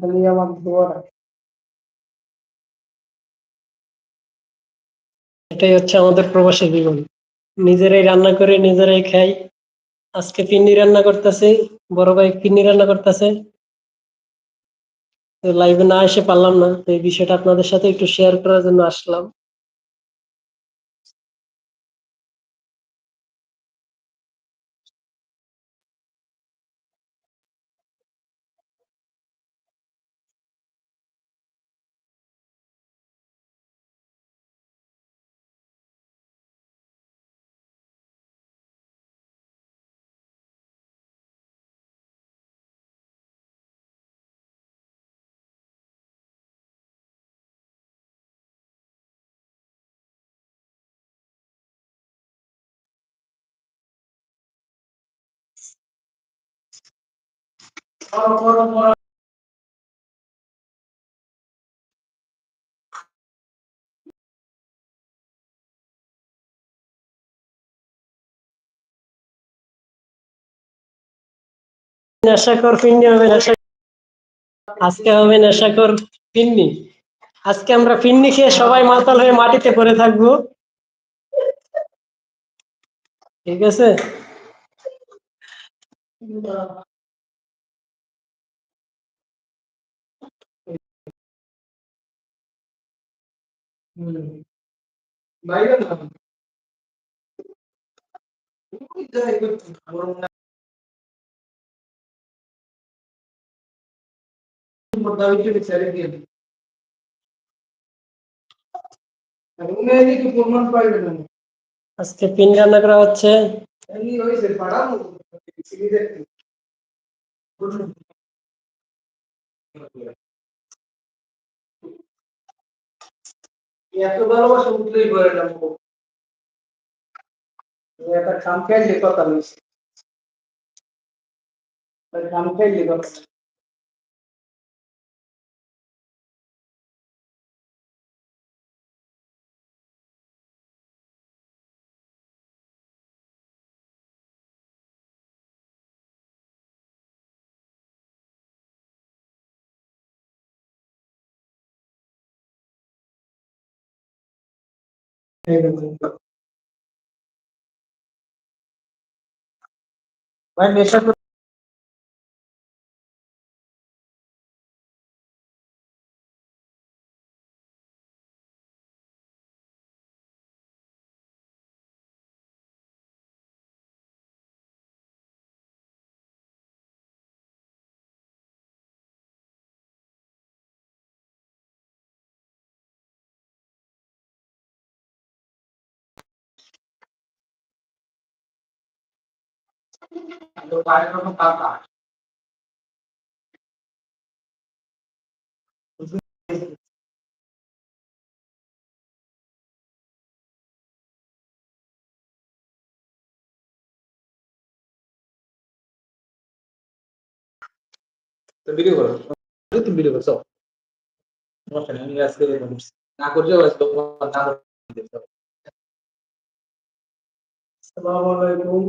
খালি আমার এটাই হচ্ছে আমাদের প্রবাসী জীবন। নিজেরাই রান্না করে, নিজেরাই খাই। আজকে পিন্নি রান্না করতেছি, বড় ভাই পিন্নি রান্না করতেছে। লাইভে না এসে পারলাম না, তো এই বিষয়টা আপনাদের সাথে একটু শেয়ার করার জন্য আসলাম। নেশাকর পিন্নি হবে নেশা আজকে হবে নেশাকর পিন্নি আজকে আমরা পিন্নি খেয়ে সবাই মাতাল হয়ে মাটিতে পড়ে থাকব। ঠিক আছে? আজকে পিন রান্না করা হচ্ছে এত ভালোবাসা উঠলেই পারে না একটা খাম খাইলে কথা বলছি। খাম খাইলে কথা। ভাই নেশা করে ভিডিও করো। তুমি ভিডিও করছ সমস্যা নেই আমি আজকে না করলেও আজকে আসসালামু আলাইকুম।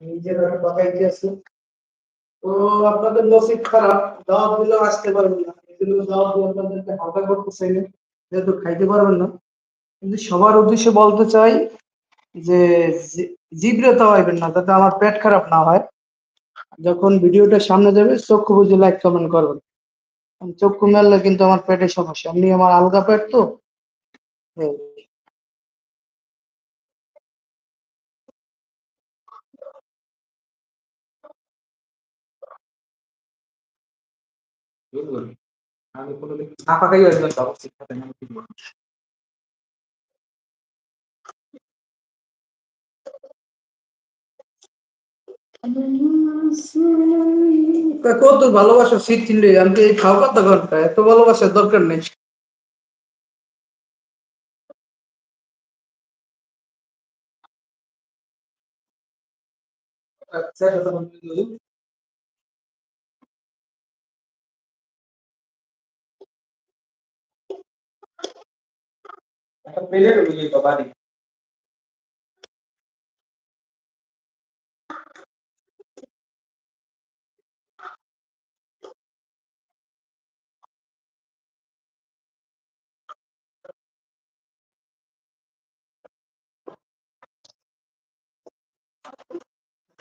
নিজের আছি তো আপনাদের খারাপ আসতে পারবেন না। হালকা করতে চাই যেহেতু খাইতে পারবেন না। কিন্তু সবার উদ্দেশ্যে বলতে চাই যে, জি- হইবেন না তাতে আমার পেট খারাপ না হয়। যখন ভিডিওটা সামনে যাবে, চক্ষু বুঝে লাইক কমেন্ট করবেন। চক্ষু মেললে কিন্তু আমার পেটের সমস্যা। এমনি আমার আলগা পেট তো আমি কোনোদিন না একজন কত ভালোবাসা শীত চিনলে আমি তো এই কথা এত ভালোবাসার দরকার নেই। আচ্ছা এটা তো একটা প্লেট ওই বাড়ি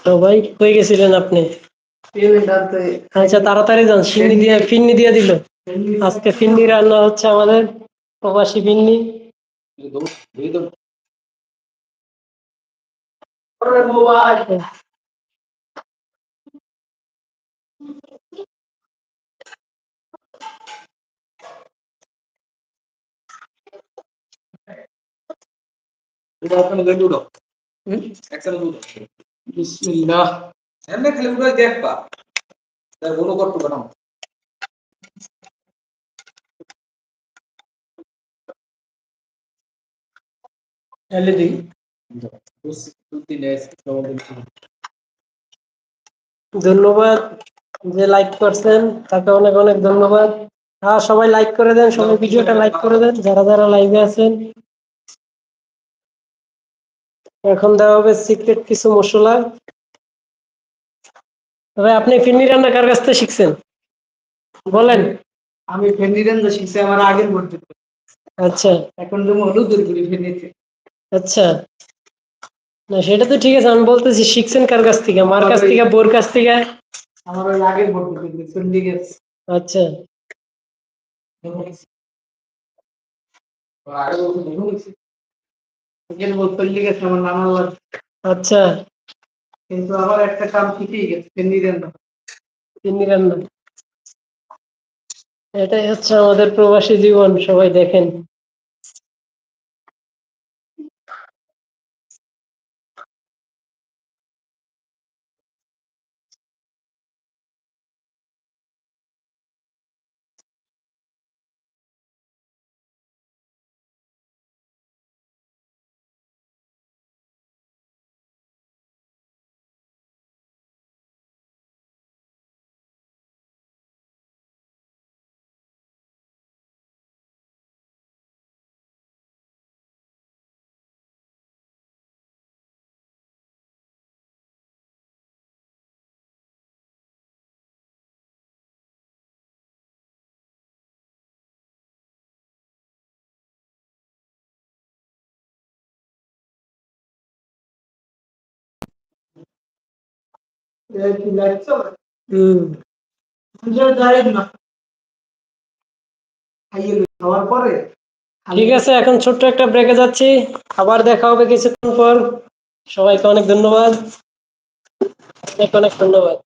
তো ভাই কই গেছিলেন আপনি? আচ্ছা তাড়াতাড়ি যান ফিন্নি দিয়ে ফিন্নি দিয়ে দিল। আজকে ফিন্নি রান্না হচ্ছে আমাদের প্রবাসী ফিন্নি। এটা আপনার একসাথে উঠো বিসমিল্লাহ। এমনি খালি উঠে দেখবা। তার বলো করতে বানাও ঢেলে দিই। ধন্যবাদ যে লাইক করছেন তাকে অনেক অনেক ধন্যবাদ। হ্যাঁ সবাই লাইক করে দেন সবাই ভিডিওটা লাইক করে দেন যারা যারা লাইভে আছেন। এখন দেওয়া হবে সিক্রেট কিছু মশলা। তবে আপনি ফিন্নি রান্না কার কাছ থেকে শিখছেন? বলেন। আমি ফেন্ডি রান্না শিখছি আমার আগের ভর্তি আচ্ছা। এখন তুমি হলুদের গুলি ফেন্ডিতে আচ্ছা। না সেটা তো ঠিক আছে আমি বলতেছি শিখছেন কার কাছ থেকে? মার কাছ থেকে বোর কাছ থেকে? আমার ওই আগের ভর্তি ফেন্ডি গেছে। আচ্ছা। আগের লিখেছে আমার লাগছে আচ্ছা। কিন্তু একটা কাম শিখেই গেছে রান্না এটাই হচ্ছে আমাদের প্রবাসী জীবন সবাই দেখেন। ঠিক আছে, এখন ছোট্ট একটা ব্রেকে যাচ্ছি। আবার দেখা হবে কিছুক্ষণ পর। সবাইকে অনেক ধন্যবাদ। অনেক অনেক ধন্যবাদ।